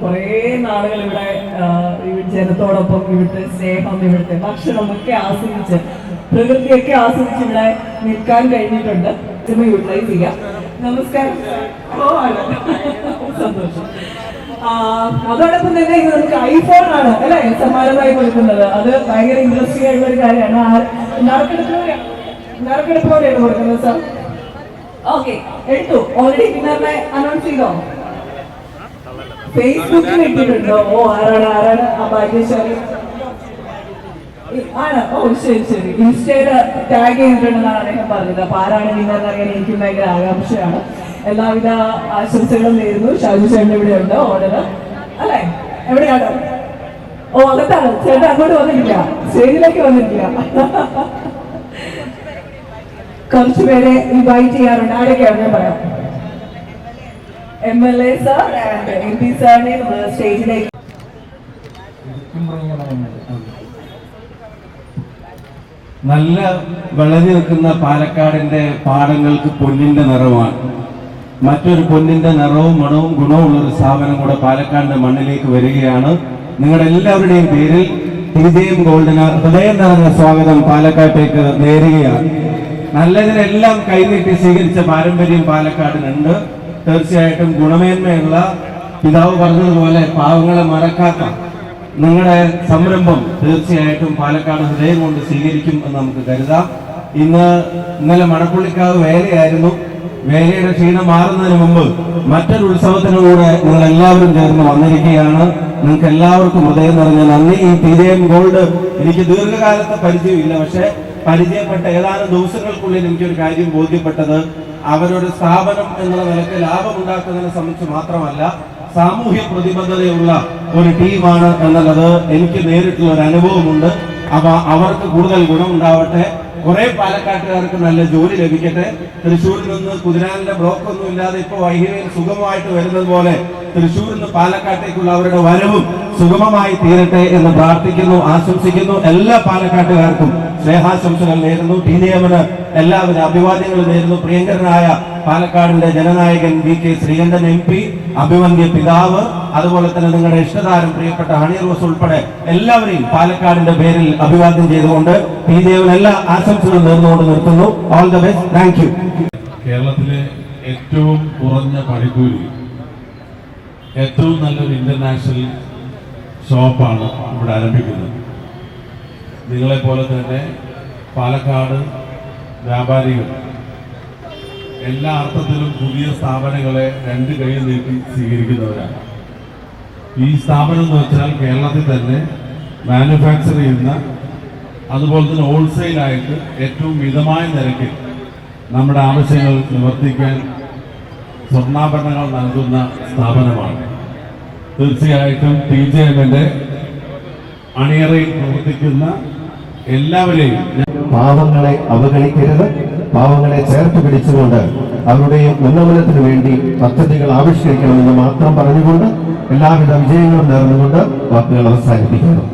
കുറേ നാളുകൾ ഇവിടെ ജനത്തോടൊപ്പം ഇവിടുത്തെ സ്നേഹം ഇവിടുത്തെ ഭക്ഷണമൊക്കെ ആസ്വദിച്ച് പ്രകൃതിയൊക്കെ ആസ്വദിച്ച് ഇവിടെ നിൽക്കാൻ കഴിഞ്ഞിട്ടുണ്ട്. യൂട്ടിലൈസ് ചെയ്യാം. നമസ്കാരം. സന്തോഷം. അതോടൊപ്പം തന്നെ ഇത് നമുക്ക് ഐഫോൺ ആണ് അല്ലെ സമ്മാനമായി കൊടുക്കുന്നത്. അത് ഭയങ്കര ഇൻട്രസ്റ്റിംഗ് ആയിട്ടുള്ള ഒരു കാര്യമാണ്. നറുക്കെടുപ്പിലൂടെയാണ് നറുക്കെടുപ്പിലൂടെയാണ് കൊടുക്കുന്നത് സർ ഓക്കെ എടുത്തു. ഓൾറെഡി വിന്നറിനെ അനൗൺസ് ചെയ്തോ? ഫേസ്ബുക്കിൽ ഇട്ടിട്ടുണ്ടോ? ഓ ആരാണ് ആരാണ്? ആ ഭാഗ്യശാലി. ആണ് ഓ ശരി ശരി. ഇൻസ്റ്റയിൽ ടാഗ് ചെയ്തിട്ടുണ്ടെന്നാണ് അദ്ദേഹം പറഞ്ഞത്. അപ്പൊ ആരാണ് അറിയാൻ എനിക്കും ഭയങ്കര ആകാംക്ഷയാണ്. എല്ലാവിധ ആശംസകളും നേരുന്നു. ഷാജു ചേട്ടൻ ഇവിടെ ഉണ്ട് ഓർഡർ അല്ലേ? എവിടെയാണ്? ഓ അകത്താണ്. ചേട്ടൻ അങ്ങോട്ട് വന്നിട്ടില്ല. സ്റ്റേജിലേക്ക് വന്നിട്ടില്ല. കുറച്ചു പേരെ ഇൻവൈറ്റ് ചെയ്യാറുണ്ട്. ആരൊക്കെയാണ്? ഞാൻ പറയാം. M L A sir and M P സാറിനെ സ്റ്റേജിലേക്ക്. നല്ല വിളഞ്ഞു നിൽക്കുന്ന പാലക്കാടിന്റെ പാടങ്ങൾക്ക് പൊന്നിന്റെ നിറമാണ്. മറ്റൊരു പൊന്നിന്റെ നിറവും മണവും ഗുണവുമുള്ള ഒരു സ്ഥാപനം കൂടെ പാലക്കാടിന്റെ മണ്ണിലേക്ക് വരികയാണ്. നിങ്ങളുടെ എല്ലാവരുടെയും പേരിൽ തിരിജയം ഗോൾഡിന് ഹൃദയം നിറഞ്ഞ സ്വാഗതം പാലക്കാട്ടേക്ക് നേരുകയാണ്. നല്ലതിനെല്ലാം കൈനീട്ടി സ്വീകരിച്ച പാരമ്പര്യം പാലക്കാടിനുണ്ട്. തീർച്ചയായിട്ടും ഗുണമേന്മയുള്ള പിതാവ് പറഞ്ഞതുപോലെ പാവങ്ങളെ മറക്കാത്ത നിങ്ങളുടെ സംരംഭം തീർച്ചയായിട്ടും പാലക്കാട് ഹൃദയം കൊണ്ട് സ്വീകരിക്കും എന്ന് നമുക്ക് കരുതാം. ഇന്ന് ഇന്നലെ മണപ്പുള്ളിക്കാവ് വേലയായിരുന്നു. വേലയുടെ ക്ഷീണം മാറുന്നതിന് മുമ്പ് മറ്റൊരു ഉത്സവത്തിന് കൂടെ നിങ്ങൾ എല്ലാവരും ചേർന്ന് വന്നിരിക്കുകയാണ്. നിങ്ങൾക്ക് എല്ലാവർക്കും ഹൃദയം നിറഞ്ഞ നന്ദി. ഈ തീരയും ഗോൾഡ് എനിക്ക് ദീർഘകാലത്തെ പരിചയമില്ല. പക്ഷെ പരിചയപ്പെട്ട ഏതാനും ദിവസങ്ങൾക്കുള്ളിൽ എനിക്കൊരു കാര്യം ബോധ്യപ്പെട്ടത് അവരുടെ സ്ഥാപനം എന്നുള്ള നിലയ്ക്ക് ലാഭമുണ്ടാക്കുന്നതിനെ സംബന്ധിച്ച് മാത്രമല്ല സാമൂഹ്യ പ്രതിബദ്ധതയുള്ള ഒരു ടീമാണ് എന്നുള്ളത് എനിക്ക് നേരിട്ടുള്ള ഒരു അനുഭവമുണ്ട്. അപ്പൊ അവർക്ക് കൂടുതൽ ഗുണമുണ്ടാവട്ടെ. കുറെ പാലക്കാട്ടുകാർക്ക് നല്ല ജോലി ലഭിക്കട്ടെ. തൃശ്ശൂരിൽ നിന്ന് കുതിരാനിന്റെ ബ്ലോക്ക് ഒന്നും ഇല്ലാതെ ഇപ്പൊ വൈകിയിൽ സുഗമമായിട്ട് വരുന്നത് പോലെ തൃശ്ശൂരിൽ നിന്ന് പാലക്കാട്ടേക്കുള്ള അവരുടെ വരവും സുഗമമായി തീരട്ടെ എന്ന് പ്രാർത്ഥിക്കുന്നു ആശംസിക്കുന്നു എല്ലാ പാലക്കാട്ടുകാർക്കും. സ്നേഹാശംസകൾ നേരുന്നു. ടി ഡി എമ്മിന് അഭിവാദ്യങ്ങൾ നേരുന്നു. പ്രിയങ്കരനായ പാലക്കാടിന്റെ Jananayakan V K Sreekandan M P. അഭിമന്യ പിതാവ് അതുപോലെ തന്നെ നിങ്ങളുടെ ഇഷ്ടതാരം പ്രിയപ്പെട്ട ഹണി റോസ് ഉൾപ്പെടെ എല്ലാവരെയും പാലക്കാടിന്റെ പേരിൽ അഭിവാദ്യം ചെയ്തുകൊണ്ട് പി ദേവൻ എല്ലാ ആശംസകളും നേർന്നുകൊണ്ട് നിർത്തുന്നു. All the best thank you കേരളത്തിലെ ഏറ്റവും കുറഞ്ഞ പണിക്കൂലി ഏറ്റവും നല്ലൊരു ഇന്റർനാഷണൽ ഷോപ്പാണ് ഇവിടെ ആരംഭിക്കുന്നത്. നിങ്ങളെ പോലെ തന്നെ പാലക്കാട് വ്യാപാരികൾ എല്ലാ അർത്ഥത്തിലും പുതിയ സ്ഥാപനങ്ങളെ രണ്ട് കൈ നീട്ടി സ്വീകരിക്കുന്നവരാണ്. ഈ സ്ഥാപനം എന്ന് വെച്ചാൽ കേരളത്തിൽ തന്നെ മാനുഫാക്ചർ ചെയ്യുന്ന അതുപോലെ തന്നെ ഹോൾസെയിലായിട്ട് ഏറ്റവും മിതമായ നിരക്കിൽ നമ്മുടെ ആവശ്യങ്ങൾ നിവർത്തിക്കാൻ സ്വർണാഭരണങ്ങൾ നൽകുന്ന സ്ഥാപനമാണ്. തീർച്ചയായിട്ടും ടി ജെ എമ്മിന്റെ അണിയറയിൽ പ്രവർത്തിക്കുന്ന എല്ലാവരെയും പാവങ്ങളെ അവഗണിക്കരുത്. പാവങ്ങളെ ചേർത്ത് പിടിച്ചുകൊണ്ട് അവരുടെ ഉന്നമനത്തിന് വേണ്ടി പദ്ധതികൾ ആവിഷ്കരിക്കണമെന്ന് മാത്രം പറഞ്ഞുകൊണ്ട് എല്ലാവിധ വിജയങ്ങളും നേർന്നുകൊണ്ട് വാക്കുകൾ അവസാനിപ്പിക്കുന്നു.